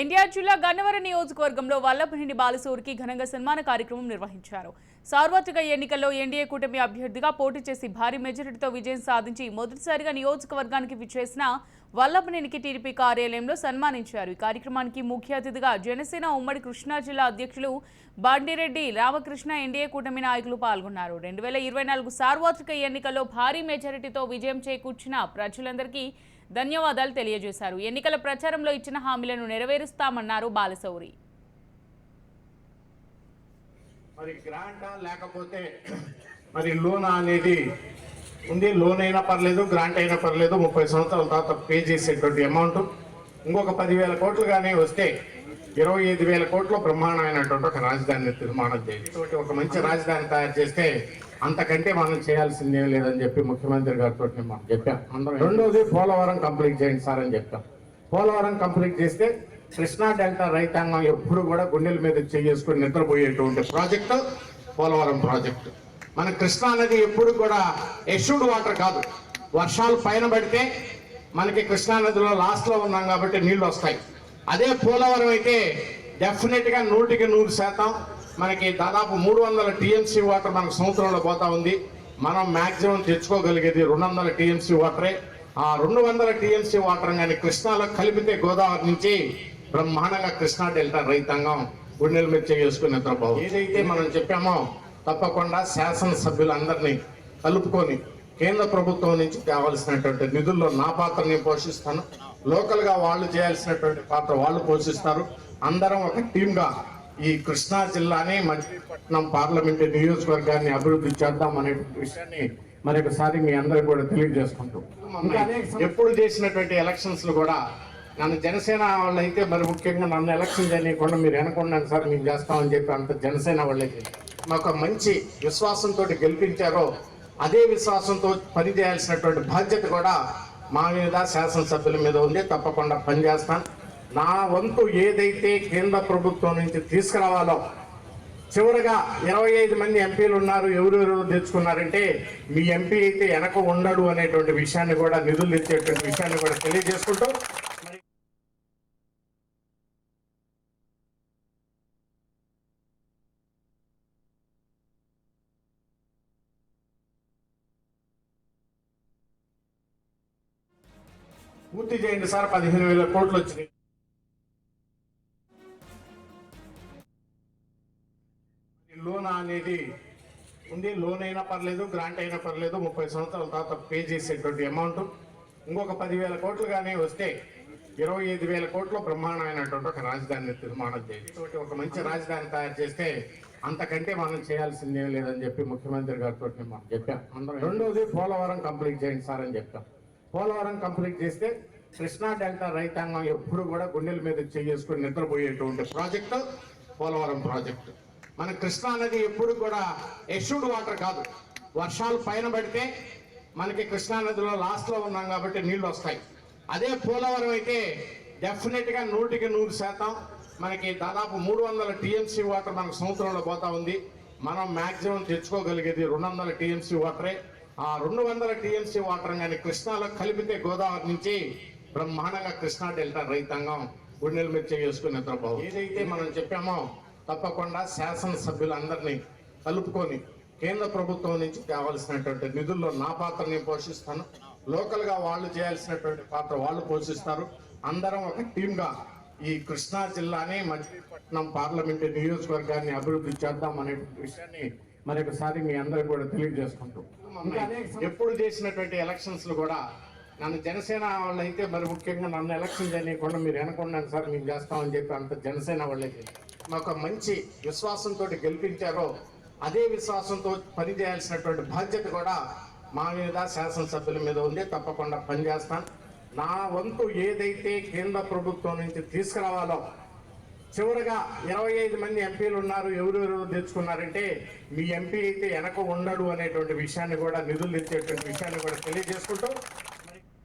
ఎన్టీఆర్ జిల్లా గన్నవరం నియోజకవర్గంలో వల్లభనేని బాలసూరికి ఘనంగా సన్మాన కార్యక్రమం నిర్వహించారు. సార్వత్రిక ఎన్నికల్లో ఎన్డీఏ కూటమి అభ్యర్థిగా పోటీ చేసి భారీ మెజారిటీతో విజయం సాధించి మొదటిసారిగా నియోజకవర్గానికి విచ్చేసిన వల్లభనేనికి టీడీపీ కార్యాలయంలో సన్మానించారు. ఈ కార్యక్రమానికి ముఖ్య అతిథిగా జనసేన ఉమ్మడి కృష్ణా జిల్లా అధ్యక్షులు బండిరెడ్డి రామకృష్ణ ఎన్డీఏ కూటమి నాయకులు పాల్గొన్నారు. రెండు వేల ఇరవై నాలుగు సార్వత్రిక ఎన్నికల్లో భారీ మెజారిటీతో విజయం చేకూర్చిన ప్రజలందరికీ ధన్యవాదాలు తెలియజేశారు. ఎన్నికల ప్రచారంలో ఇచ్చిన హామీలను నెరవేరుస్తామన్నారు బాలశౌరి. మరి గ్రాంటా లేకపోతే మరి లోన్ అనేది ఉంది. లోన్ అయినా పర్లేదు గ్రాంట్ అయినా పర్లేదు. ముప్పై సంవత్సరాల తర్వాత పే చేసేటువంటి అమౌంట్ ఇంకొక పదివేల కోట్లు కానీ వస్తే ఇరవై ఐదు వేల కోట్ల బ్రహ్మాండమైనటువంటి ఒక రాజధాని నిర్మాణం చేయాలి. ఒక మంచి రాజధాని తయారు చేస్తే అంతకంటే మనం చేయాల్సిందేం లేదని చెప్పి ముఖ్యమంత్రి గారితో మనం చెప్పాం అందరం రెండోది పోలవరం కంప్లీట్ చేయండి సార్ అని చెప్పాం పోలవరం కంప్లీట్ చేస్తే కృష్ణా డెల్టా రైతాంగం ఎప్పుడు కూడా గుండెల మీద చేసుకుని నిద్రపోయేటువంటి ప్రాజెక్టు పోలవరం ప్రాజెక్టు. మన కృష్ణా నది ఎప్పుడు కూడా ఎష్యూడ్ వాటర్ కాదు. వర్షాలు పైన పడితే మనకి కృష్ణా నదిలో లాస్ట్లో ఉన్నాం కాబట్టి నీళ్ళు వస్తాయి. అదే పోలవరం అయితే డెఫినెట్గా నూటికి నూరు శాతం మనకి దాదాపు మూడు వందల టీఎంసీ వాటర్ మనకు సంవత్సరంలో పోతా ఉంది. మనం మ్యాక్సిమం తెచ్చుకోగలిగేది రెండు వందల టీఎంసీ వాటరే. ఆ రెండు వందల టీఎంసీ వాటర్ కానీ కృష్ణాలో కలిపితే గోదావరి నుంచి బ్రహ్మాండంగా కృష్ణా డెల్టా రైతాంగం గుండెల మీద చేసుకుని నిద్రపోవు. ఏదైతే మనం చెప్పామో తప్పకుండా శాసనసభ్యులందరినీ కలుపుకొని కేంద్ర ప్రభుత్వం నుంచి కావాల్సినటువంటి నిధుల్లో నా పాత్ర నేను పోషిస్తాను. లోకల్గా వాళ్ళు చేయాల్సినటువంటి పాత్ర వాళ్ళు పోషిస్తారు. అందరం ఒక టీమ్గా ఈ కృష్ణా జిల్లాని మచిలీపట్నం పార్లమెంట్ నియోజకవర్గాన్ని అభివృద్ధి చేద్దాం అనే విషయాన్ని మరొకసారి మీ అందరికి కూడా తెలియజేసుకుంటూ ఎప్పుడు చేసినటువంటి ఎలక్షన్స్ కూడా నన్ను జనసేన వాళ్ళు అయితే మరి ముఖ్యంగా నన్ను ఎలక్షన్ చేయకుండా మీరు వెనకుండా సార్ మేము చేస్తామని చెప్పి అంత జనసేన వాళ్ళకి మాకు మంచి విశ్వాసంతో గెలిపించారో అదే విశ్వాసంతో పనిచేయాల్సినటువంటి బాధ్యత కూడా మా మీద శాసనసభ్యుల మీద ఉంది. తప్పకుండా పనిచేస్తాను నా వంతు ఏదైతే కేంద్ర ప్రభుత్వం నుంచి తీసుకురావాలో చివరగా ఇరవై ఐదు మంది ఎంపీలు ఉన్నారు ఎవరెవరు తెచ్చుకున్నారంటే మీ ఎంపీ అయితే వెనక ఉండడు అనేటువంటి విషయాన్ని కూడా నిధులు ఇచ్చేటువంటి విషయాన్ని కూడా తెలియజేసుకుంటూ పూర్తి చేయండి సార్. పదిహేను వేల కోట్లు వచ్చినాయి. ఈ లోన్ అనేది ఉంది లోన్ అయినా పర్లేదు గ్రాంట్ అయినా పర్లేదు ముప్పై సంవత్సరాల తర్వాత పే చేసేటువంటి అమౌంట్. ఇంకొక పదివేల కోట్లు కానీ వస్తే ఇరవై ఐదు వేల కోట్ల బ్రహ్మాండమైనటువంటి ఒక రాజధాని నిర్మాణం చేయాలి ఒక మంచి రాజధాని తయారు చేస్తే అంతకంటే మనం చేయాల్సిందేం లేదని చెప్పి ముఖ్యమంత్రి గారితో మనం చెప్పాం అందరం రెండోది పోలవరం కంప్లీట్ చేయండి సార్ అని చెప్పాం. పోలవరం కంప్లీట్ చేస్తే కృష్ణా డెల్టా రైతాంగం ఎప్పుడు కూడా గుండెల మీద చేసుకుని నిద్రపోయేటువంటి ప్రాజెక్టు పోలవరం ప్రాజెక్టు. మన కృష్ణా నది ఎప్పుడు కూడా ఎష్యూడ్ వాటర్ కాదు. వర్షాలు పైన పడితే మనకి కృష్ణా నదిలో లాస్ట్లో ఉన్నాం కాబట్టి నీళ్ళు వస్తాయి. అదే పోలవరం అయితే డెఫినెట్గా నూటికి నూరు శాతం మనకి దాదాపు మూడు వందల టీఎంసీ వాటర్ మనకు సంవత్సరంలో పోతా ఉంది. మనం మ్యాక్సిమం తెచ్చుకోగలిగేది రెండు వందల టీఎంసీ వాటరే. ఆ రెండు వందల టీఎంసీ వాటర్ కానీ కృష్ణాలో కలిపితే గోదావరి నుంచి బ్రహ్మాండంగా కృష్ణా డెల్టా రైతాంగం గుండెలు మీద చేసుకుని నిద్రపోవు. ఏదైతే మనం చెప్పామో తప్పకుండా శాసనసభ్యులందరినీ కలుపుకొని కేంద్ర ప్రభుత్వం నుంచి కావాల్సినటువంటి నిధుల్లో నా పాత్ర నేను పోషిస్తాను. లోకల్గా వాళ్ళు చేయాల్సినటువంటి పాత్ర వాళ్ళు పోషిస్తారు. అందరం ఒక టీమ్గా ఈ కృష్ణా జిల్లాని మచిలీపట్నం పార్లమెంటు నియోజకవర్గాన్ని అభివృద్ధి చేద్దాం అనే విషయాన్ని మరొకసారి మీ అందరికి కూడా తెలియజేసుకుంటూ. ఎప్పుడు చేసినటువంటి ఎలక్షన్స్ కూడా నన్ను జనసేన వాళ్ళు అయితే మరి ముఖ్యంగా నన్ను ఎలక్షన్ చేయకుండా మీరు వెనకుండా సార్ మేము చేస్తామని చెప్పి అంత జనసేన వాళ్ళకి మాకు మంచి విశ్వాసంతో గెలిపించారో అదే విశ్వాసంతో పనిచేయాల్సినటువంటి బాధ్యత కూడా మా మీద శాసనసభ్యుల మీద ఉంది. తప్పకుండా పనిచేస్తాను. నా వంతు ఏదైతే కేంద్ర ప్రభుత్వం నుంచి తీసుకురావాలో చివరగా ఇరవై ఐదు మంది ఎంపీలు ఉన్నారు. ఎవరెవరు తెచ్చుకున్నారంటే మీ ఎంపీ అయితే వెనక ఉండడు అనేటువంటి విషయాన్ని కూడా నిధులు తెచ్చేటువంటి విషయాన్ని కూడా తెలియజేసుకుంటూ